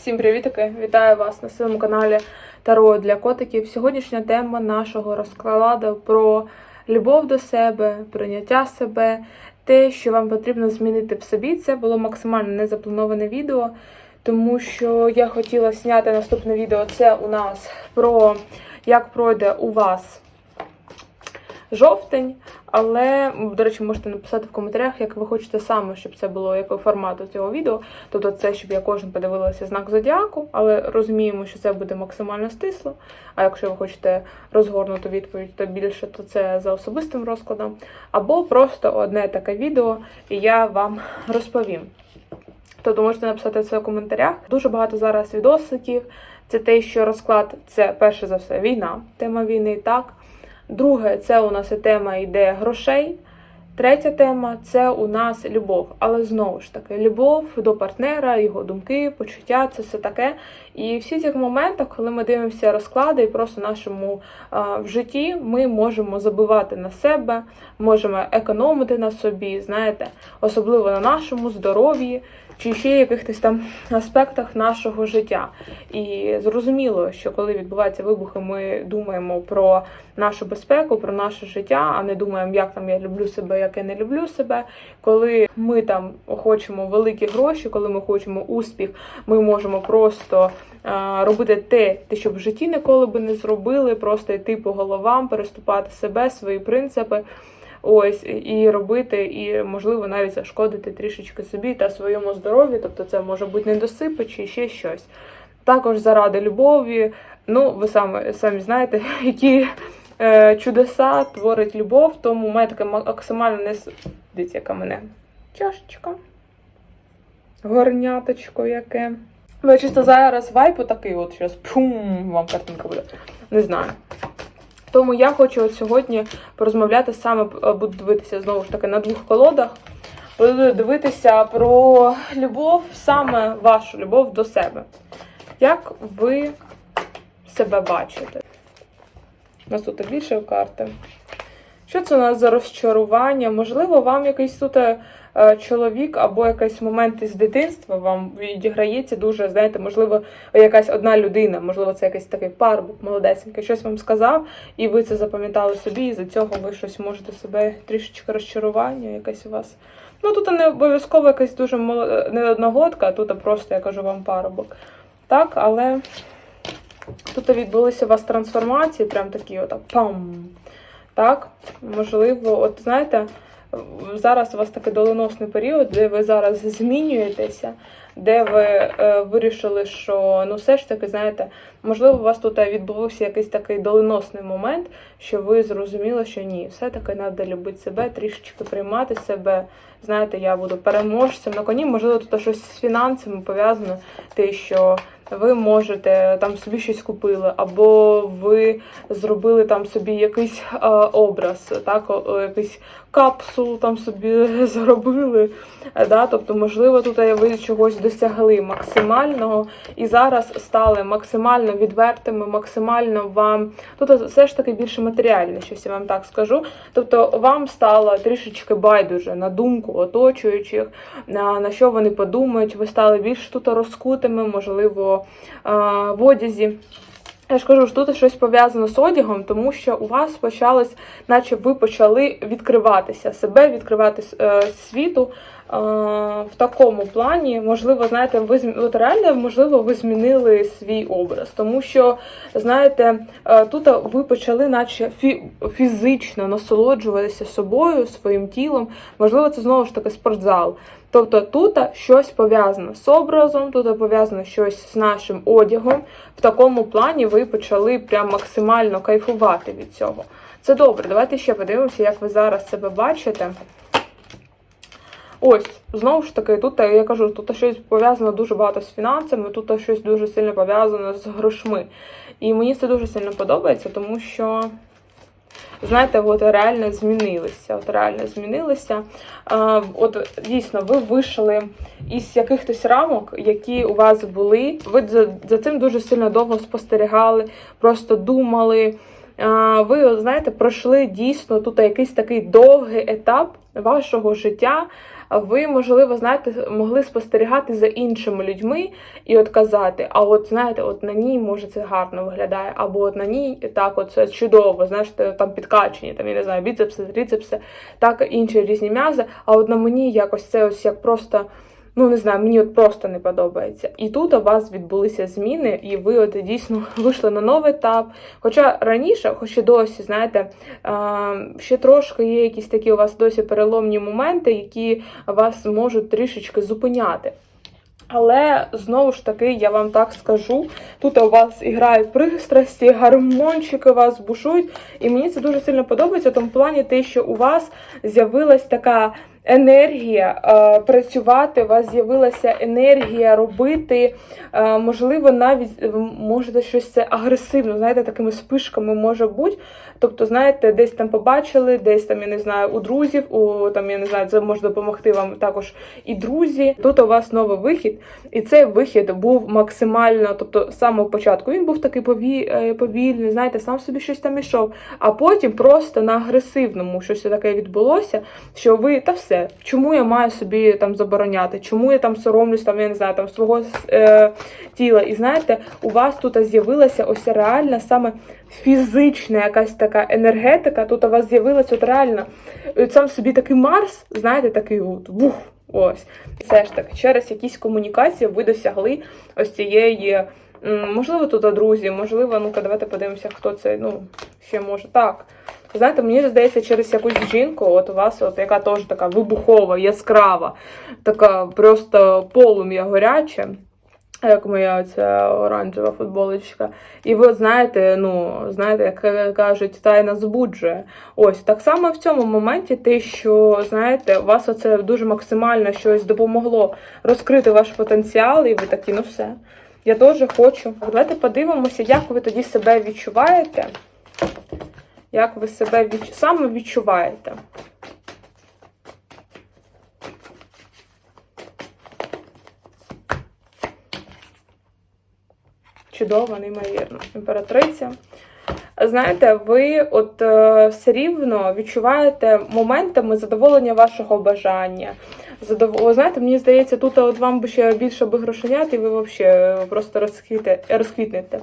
Всім привітики! Вітаю вас на своєму каналі Таро для котиків. Сьогоднішня тема нашого розкладу про любов до себе, прийняття себе, те, що вам потрібно змінити в собі. Це було максимально незаплановане відео, тому що я хотіла зняти наступне відео. Це у нас про як пройде у вас жовтень. Але, до речі, можете написати в коментарях, як ви хочете саме, щоб це було якого формату цього відео. Тобто це, щоб я кожен подивилася знак зодіаку, але розуміємо, що це буде максимально стисло. А якщо ви хочете розгорнуту відповідь, то більше, то це за особистим розкладом. Або просто одне таке відео, і я вам розповім. Тобто можете написати це в коментарях. Дуже багато зараз відосиків. Це те, що розклад це перше за все війна, тема війни, так. Друге, це у нас і тема йде грошей. Третя тема це у нас любов. Але знову ж таки, любов до партнера, його думки, почуття це все таке. І всі ці моменти, коли ми дивимося розклади, і просто нашому а, в житті ми можемо забивати на себе, можемо економити на собі, знаєте, особливо на нашому здоров'ї. Чи ще якихось там аспектах нашого життя. І зрозуміло, що коли відбуваються вибухи, ми думаємо про нашу безпеку, про наше життя, а не думаємо, як там я люблю себе, як я не люблю себе. Коли ми там хочемо великі гроші, коли ми хочемо успіх, ми можемо просто а, робити те, те, що в житті ніколи би не зробили, просто йти по головам, переступати себе, свої принципи. Ось і робити, і можливо навіть зашкодити трішечки собі та своєму здоров'ю. Тобто, це може бути недосипи чи ще щось. Також заради любові. Ну, ви самі самі знаєте, які е, чудеса творить любов, тому у мене таке максимально не Дивіться, яка мене чашечка, горняточко яке. Ви чисто зараз вайпу такий, от зараз пум, вам картинка буде. Не знаю. Тому я хочу от сьогодні порозмовляти саме, е, буду дивитися знову ж таки на двох колодах. Буду дивитися про любов, саме вашу любов до себе. Як ви себе бачите? У нас тут більше карти. Що це у нас за розчарування? Можливо, вам якийсь тут е, чоловік або якийсь момент із дитинства вам відіграється дуже, знаєте, можливо, якась одна людина, можливо, це якийсь такий парубок молодесенький, щось вам сказав, і ви це запам'ятали собі, і за цього ви щось можете себе трішечки розчарування, якесь у вас. Ну, тут не обов'язково якась дуже моло- не одногодка, а тут просто, я кажу вам, парубок. Так, але тут відбулися у вас трансформації, прям такі от пам. Так, можливо, от знаєте, зараз у вас такий доленосний період, де ви зараз змінюєтеся, де ви е, вирішили, що ну все ж таки, знаєте, можливо, у вас тут відбувався якийсь такий доленосний момент, що ви зрозуміли, що ні, все-таки треба любити себе, трішечки приймати себе. Знаєте, я буду переможцем на коні. Можливо, тут щось з фінансами пов'язано, те, що ви можете там собі щось купили, або ви зробили там собі якийсь е, образ, так, якийсь капсулу там собі зробили. е, Да? Тобто, можливо, тут ви чогось досягли максимального і зараз стали максимально відвертими, максимально вам. Тут все ж таки більше матеріальне, щось я вам так скажу. Тобто вам стало трішечки байдуже на думку оточуючих, на, на що вони подумають. Ви стали більш тут розкутими, можливо, а, в одязі. Я ж кажу, що тут щось пов'язано з одягом, тому що у вас почалось, наче ви почали відкриватися себе, відкривати е, світу е, в такому плані. Можливо, знаєте, ви от реально, можливо, ви змінили свій образ, тому що, знаєте, е, тут ви почали, наче фі- фізично насолоджуватися собою, своїм тілом. Можливо, це знову ж таки спортзал. Тобто тут щось пов'язано з образом, тут пов'язано щось з нашим одягом. В такому плані ви почали прям максимально кайфувати від цього. Це добре. Давайте ще подивимося, як ви зараз себе бачите. Ось, знову ж таки, тут я кажу, тут щось пов'язано дуже багато з фінансами, тут щось дуже сильно пов'язано з грошми. І мені це дуже сильно подобається, тому що знаєте, от реально змінилися. От реально змінилися. От дійсно, ви вийшли із якихось рамок, які у вас були. Ви за, за цим дуже сильно довго спостерігали, просто думали. Ви знаєте, пройшли дійсно тут якийсь такий довгий етап вашого життя. Ви, можливо, знаєте, могли спостерігати за іншими людьми і от казати, а от знаєте, от на ній може це гарно виглядає, або от на ній так, от це чудово, знаєш, там підкачені, там я не знаю, біцепси, трицепси, так інші різні м'язи. А от на мені якось це ось як просто. Ну, не знаю, мені от просто не подобається. І тут у вас відбулися зміни, і ви от дійсно вийшли на новий етап. Хоча раніше, хоч і досі, знаєте, ще трошки є якісь такі у вас досі переломні моменти, які вас можуть трішечки зупиняти. Але знову ж таки, я вам так скажу, тут у вас і грають пристрасті, гармончики вас бушують. І мені це дуже сильно подобається, в тому плані те, що у вас з'явилась така енергія е, працювати, у вас з'явилася енергія робити. Е, можливо, навіть можете щось це агресивно, знаєте, такими спишками може бути. Тобто, знаєте, десь там побачили, десь там, я не знаю, у друзів, у там, я не знаю, це може допомогти вам також і друзі. Тут у вас новий вихід, і цей вихід був максимально, тобто з самого початку він був такий пові- е, повільний, знаєте, сам собі щось там ішов, а потім просто на агресивному щось таке відбулося, що ви та все. Чому я маю собі там забороняти? Чому я там соромлюсь, там я не знаю, там свого е, тіла? І знаєте, у вас тут з'явилася ось реальна саме фізична якась така енергетика. Тут у вас з'явилася от реально от сам собі такий Марс, знаєте, такий от бух. Ось все ж таки, через якісь комунікації ви досягли ось цієї. Можливо, тут друзі, можливо, ну-ка, давайте подивимося, хто це. Ну, ще може так. Знаєте, мені здається, через якусь жінку, от у вас, от яка теж така вибухова, яскрава, така просто полум'я горяче, як моя ця оранжева футболочка. І ви знаєте, ну, знаєте, як кажуть, тайна збуджує. Ось так само в цьому моменті, те, що знаєте, у вас оце дуже максимально щось допомогло розкрити ваш потенціал, і ви такі, ну все. Я теж хочу. Давайте подивимося, як ви тоді себе відчуваєте. Як ви себе відч... саме відчуваєте? Чудово, неймовірно. Імператриця. Знаєте, ви от е, все рівно відчуваєте моментами задоволення вашого бажання. Задов... Знаєте, мені здається, тут от вам би ще більше би грошенят, і ви взагалі просто розквіте... розквітнете.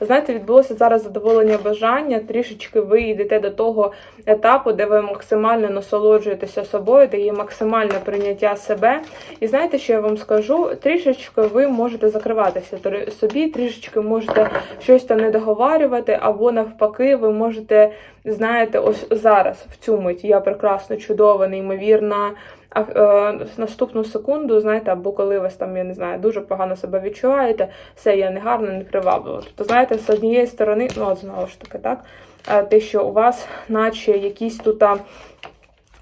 Знаєте, відбулося зараз задоволення бажання, трішечки ви йдете до того етапу, де ви максимально насолоджуєтеся собою, де є максимальне прийняття себе. І знаєте, що я вам скажу? Трішечки ви можете закриватися собі, трішечки можете щось там не договарювати, або навпаки, ви можете, знаєте, ось зараз в цю мить я прекрасно, чудова, неймовірна. А е, наступну секунду, знаєте, або коли ви там, я не знаю, дуже погано себе відчуваєте, все, я не гарна, не приваблива. Тобто, знаєте, з однієї сторони, ну от знову ж таки, так, е, те, що у вас, наче якісь тут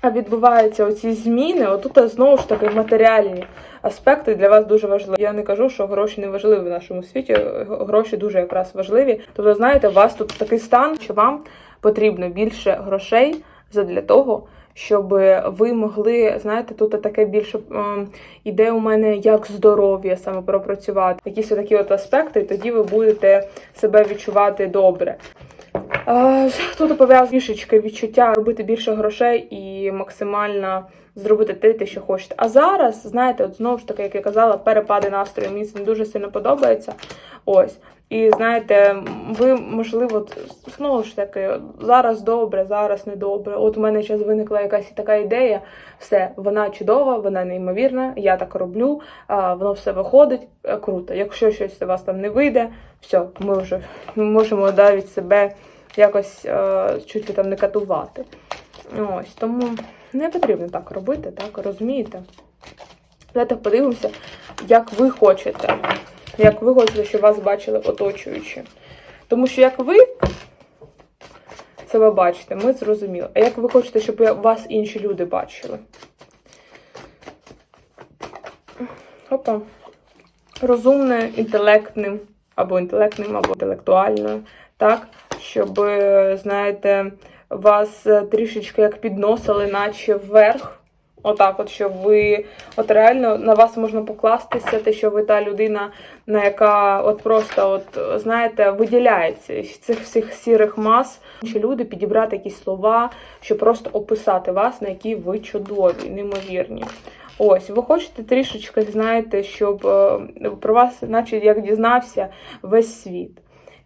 відбуваються оці зміни, отут знову ж таки матеріальні аспекти для вас дуже важливі. Я не кажу, що гроші не важливі в нашому світі, гроші дуже якраз важливі. Тобто, знаєте, у вас тут такий стан, що вам потрібно більше грошей задля того щоб ви могли, знаєте, тут таке більше ем, іде у мене як здоров'я саме пропрацювати. Якісь такі от аспекти, і тоді ви будете себе відчувати добре. Е, Тут пов'язано трішечки відчуття робити більше грошей і максимально зробити те, те, що хочете. А зараз, знаєте, от знову ж таки, як я казала, перепади настрою. Мені це не дуже сильно подобається. Ось. І знаєте, ви, можливо, знову ж таки, зараз добре, зараз не добре. От у мене зараз виникла якась така ідея. Все, вона чудова, вона неймовірна, я так роблю, воно все виходить е, круто. Якщо щось у вас там не вийде, все, ми вже можемо навіть себе якось е, чуть ли там не катувати. Ось, тому не потрібно так робити, так, розумієте? Давайте подивимося, як ви хочете. Як ви хочете, щоб вас бачили оточуючі. Тому що як ви себе бачите, ми зрозуміли. А як ви хочете, щоб вас інші люди бачили? Опа. Розумне, інтелектним, або інтелектним, або інтелектуальною. Так, щоб, знаєте, вас трішечки як підносили, наче вверх. Отак, от, щоб ви от реально на вас можна покластися, те, що ви та людина, на яка от просто от знаєте, виділяється із цих всіх сірих мас. Чи люди підібрати якісь слова, щоб просто описати вас, на які ви чудові, неймовірні. Ось, ви хочете трішечки, знаєте, щоб е, про вас, наче як дізнався весь світ.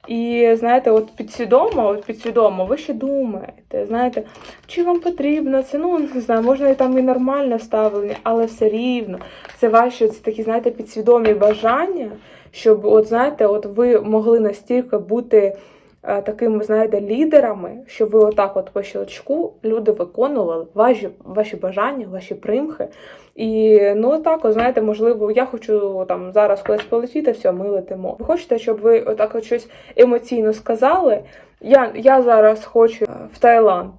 І знаєте, от підсвідомо, от підсвідомо, ви ще думаєте, знаєте, чи вам потрібно це? Ну не знаю, можна і там і нормальне ставлення, але все рівно це ваші це такі, знаєте, підсвідомі бажання, щоб, от знаєте, от ви могли настільки бути такими, знаєте, лідерами, що ви отак, от по щелчку, люди виконували ваші, ваші бажання, ваші примхи. І ну так, знаєте, можливо, я хочу там зараз колись полетіти, все, ми летимо. Ви хочете, щоб ви отак от щось емоційно сказали? Я, я зараз хочу е, в Таїланд.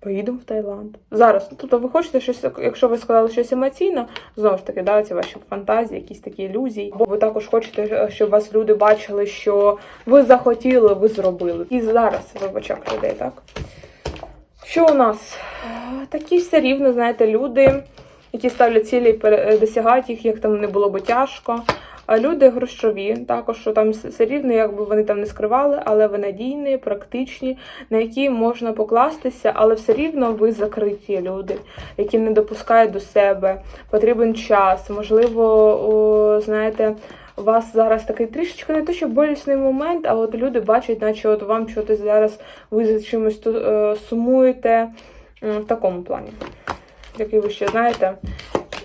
Поїдемо в Таїланд. Зараз. Тобто ви хочете щось, якщо ви сказали щось емоційно, знову ж таки, да, це ваші фантазії, якісь такі ілюзії. Бо ви також хочете, е, щоб вас люди бачили, що ви захотіли, ви зробили. І зараз ви в очах людей, так? Що у нас? Такі все рівно, знаєте, люди, які ставлять цілі досягають їх, як там не було би тяжко. А люди грошові, також що там все рівно, якби вони там не скривали, але ви надійні, практичні, на які можна покластися, але все рівно ви закриті люди, які не допускають до себе. Потрібен час. Можливо, о, знаєте, у вас зараз такий трішечки не те, що болісний момент, а от люди бачать, наче от вам щось зараз ви за чимось ту- е, сумуєте в такому плані, який ви ще знаєте.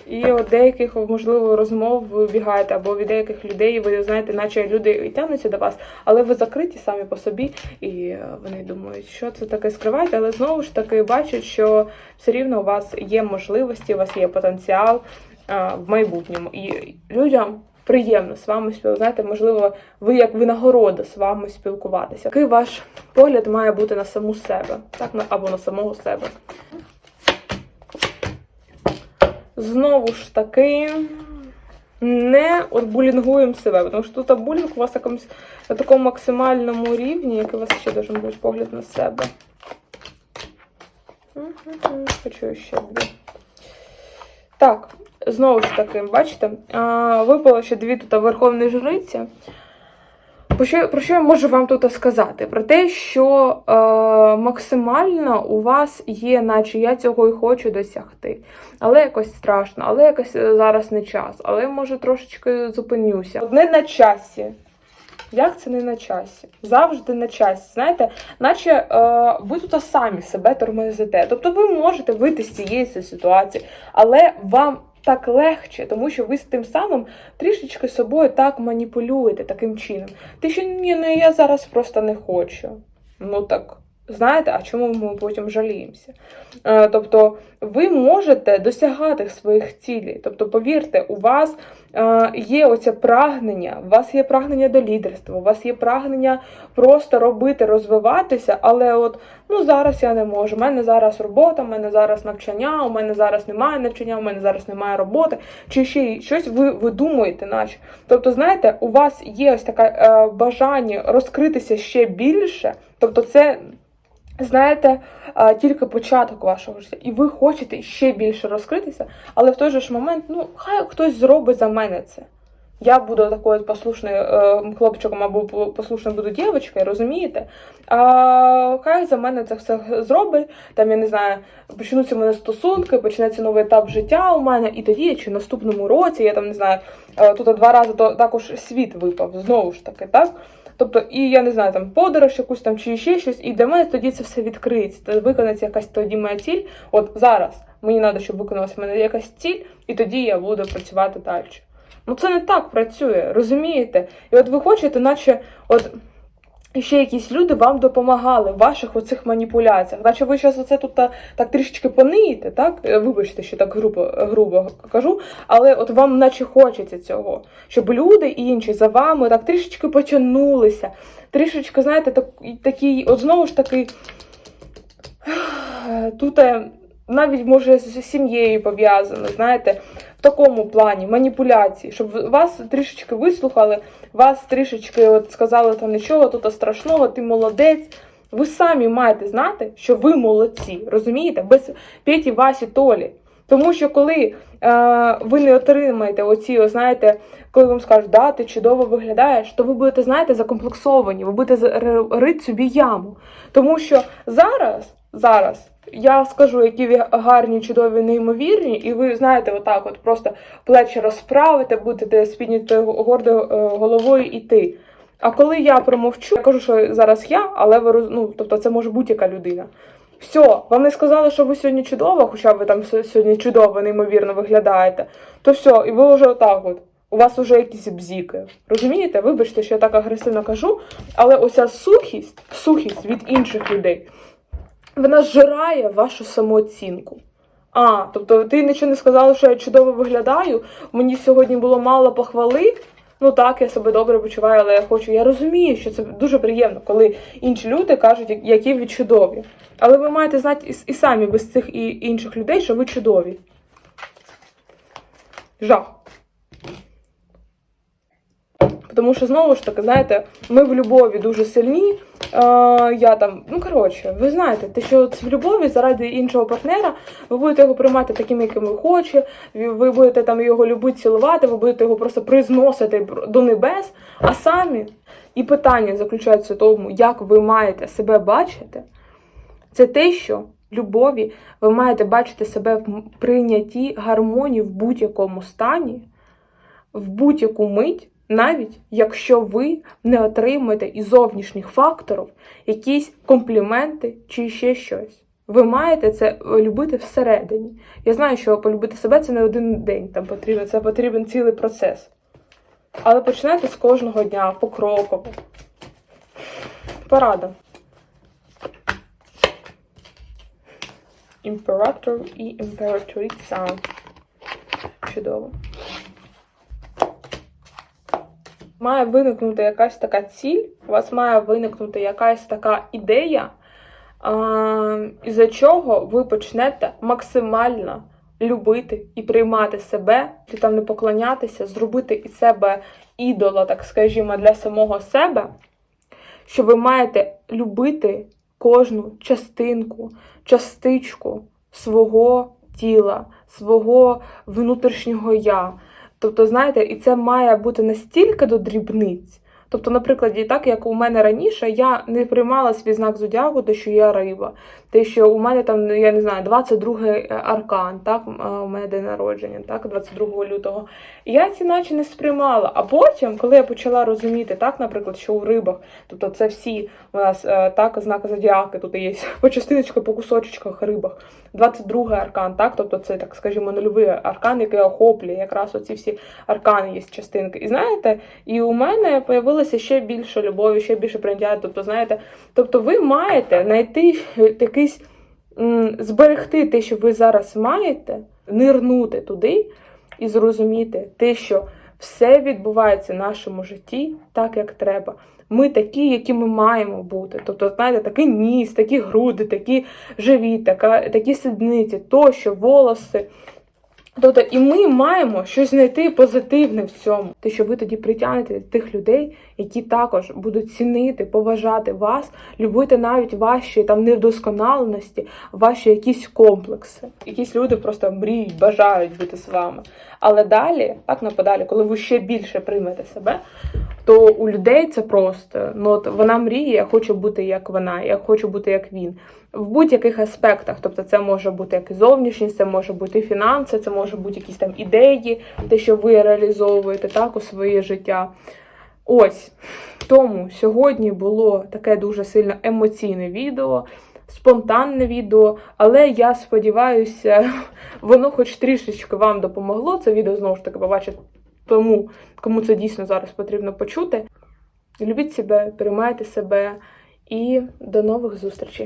І от деяких, можливо, розмов ви бігаєте, або від деяких людей ви знаєте, наче люди і тягнуться до вас, але ви закриті самі по собі, і е, вони думають, що це таке скривають, але знову ж таки бачать, що все рівно у вас є можливості, у вас є потенціал е, в майбутньому. І людям приємно з вами спілкуватися. Можливо, ви як винагорода з вами спілкуватися. Який ваш погляд має бути на саму себе, так або на самого себе. Знову ж таки, не булінгуємо себе, тому що тут булінг у вас якомусь на такому максимальному рівні, який у вас ще должен бути погляд на себе. Хочу ще дві. Так, знову ж таки, бачите, випало ще дві тут верховні жриці. Про що, я можу вам тут сказати? Про те, що е, максимально у вас є, наче я цього і хочу досягти. Але якось страшно, але якось е, зараз не час, але може трошечки зупинюся. Не на часі. Як це не на часі? Завжди на часі. Знаєте, наче е, ви тут самі себе тормозите. Тобто ви можете вийти з цієї ситуації, але вам так легше, тому що ви з тим самим трішечки собою так маніпулюєте таким чином. Ти що ні, ну я зараз просто не хочу. Ну так. Знаєте, а чому ми потім жаліємося? Е, тобто ви можете досягати своїх цілей. Тобто, повірте, у вас е, є оце прагнення, у вас є прагнення до лідерства, у вас є прагнення просто робити, розвиватися, але от ну зараз я не можу. У мене зараз робота, у мене зараз навчання, у мене зараз немає навчання, у мене зараз немає роботи, чи ще щось ви, ви думаєте, наче. Тобто, знаєте, у вас є ось таке е, бажання розкритися ще більше. Тобто, це. Знаєте, тільки початок вашого життя, і ви хочете ще більше розкритися, але в той же ж момент, ну, хай хтось зробить за мене це. Я буду такою послушною е, хлопчиком або послушною буду дівчинкою, розумієте? А хай за мене це все зробить. Там я не знаю, почнуться в мене стосунки, почнеться новий етап життя у мене, і тоді, чи в наступному році, я там не знаю, е, тут два рази то також світ випав, знову ж таки, так? Тобто, і я не знаю, там подорож якусь там чи ще щось, і для мене тоді це все відкриється. Виконається якась тоді моя ціль. От зараз мені треба, щоб виконалася в мене якась ціль, і тоді я буду працювати далі. Ну це не так працює, розумієте? І от ви хочете, наче от. Ще якісь люди вам допомагали в ваших оцих маніпуляціях. Наче ви зараз оце тут та- так трішечки пониєте, так? Е, Вибачте, що так грубо, грубо кажу, але от вам наче хочеться цього, щоб люди інші за вами так трішечки потягнулися, трішечки, знаєте, так, такий, от знову ж таки, тут е, навіть може з сім'єю пов'язано, знаєте, в такому плані маніпуляції, щоб вас трішечки вислухали, вас трішечки от сказали там нічого, тут страшного, ти молодець. Ви самі маєте знати, що ви молодці, розумієте? Без Петі, Васі, Толі. Тому що коли е, ви не отримаєте оці, о, знаєте, коли вам скажуть, да, ти чудово виглядаєш, то ви будете, знаєте, закомплексовані, ви будете рити собі яму. Тому що зараз, зараз я скажу, які ви гарні, чудові, неймовірні, і ви знаєте, отак, от просто плечі розправите, будете з піднятою гордою е, головою йти. А коли я промовчу, я кажу, що зараз я, але ви ну, тобто це може будь-яка людина. Все, вам не сказали, що ви сьогодні чудова, хоча ви там сьогодні чудово, неймовірно виглядаєте, то все, і ви вже отак от. У вас вже якісь бзіки. Розумієте? Вибачте, що я так агресивно кажу, але оця сухість, сухість від інших людей, вона зжирає вашу самооцінку. А, тобто ти нічого не сказала, що я чудово виглядаю. Мені сьогодні було мало похвали. Ну так, я себе добре почуваю, але я хочу. Я розумію, що це дуже приємно, коли інші люди кажуть, які ви чудові. Але ви маєте знати і, самі без цих і інших людей, що ви чудові. Жах. Тому що знову ж таки, знаєте, ми в любові дуже сильні. Е, я там, ну коротше, ви знаєте, те, що в любові заради іншого партнера ви будете його приймати таким, яким ви хочете, ви будете там його любити, цілувати, ви будете його просто призносити до небес. А самі і питання заключаються в тому, як ви маєте себе бачити. Це те, що в любові ви маєте бачити себе в прийнятті гармонії в будь-якому стані, в будь-яку мить, навіть якщо ви не отримаєте із зовнішніх факторів якісь компліменти чи ще щось. Ви маєте це е, любити всередині. Я знаю, що полюбити себе це не один день там потрібно, це потрібен цілий процес. Але починайте з кожного дня, покроково. Порада. Імператор і імператориця. Чудово. Має виникнути якась така ціль, у вас має виникнути якась така ідея, із-за чого ви почнете максимально любити і приймати себе, чи там не поклонятися, зробити із себе ідола, так скажімо, для самого себе, що ви маєте любити кожну частинку, частичку свого тіла, свого внутрішнього я. Тобто, знаєте, і це має бути настільки до дрібниць. Тобто, наприклад, і так як у мене раніше, я не приймала свій знак зодіаку, те, що я риба, те, що у мене там, я не знаю, 22 аркан, так, у мене день народження, так, 22 лютого. Я ці наче не сприймала. А потім, коли я почала розуміти, так, наприклад, що у рибах, тобто це всі у нас е, так, знаки зодіаки, тут є по частиночках, по кусочках рибах. 22 аркан, так, тобто це, так скажімо, нульовий аркан, який охоплює якраз оці всі аркани є частинки. І знаєте, і у мене появилося ще більше любові, ще більше прийняття. Тобто, знаєте, тобто ви маєте знайти якийсь м, зберегти те, що ви зараз маєте, нирнути туди і зрозуміти те, що все відбувається в нашому житті так, як треба. Ми такі, які ми маємо бути. Тобто, знаєте, такий ніс, такі груди, такі живі, така, такі сідниці, тощо, волоси. Тобто, і ми маємо щось знайти позитивне в цьому. Те, що ви тоді притягнете тих людей, які також будуть цінити, поважати вас, любити навіть ваші там невдосконаленості, ваші якісь комплекси. Якісь люди просто мріють, бажають бути з вами. Але далі, так на подалі, коли ви ще більше приймете себе, то у людей це просто ну от вона мріє, я хочу бути як вона, я хочу бути як він. В будь-яких аспектах, тобто це може бути як і зовнішність, це може бути фінанси, це може бути якісь там ідеї, те, що ви реалізовуєте так у своє життя. Ось тому сьогодні було таке дуже сильно емоційне відео, спонтанне відео, але я сподіваюся, воно хоч трішечки вам допомогло. Це відео знову ж таки побачити тому, кому це дійсно зараз потрібно почути. Любіть себе, приймайте себе і до нових зустрічей.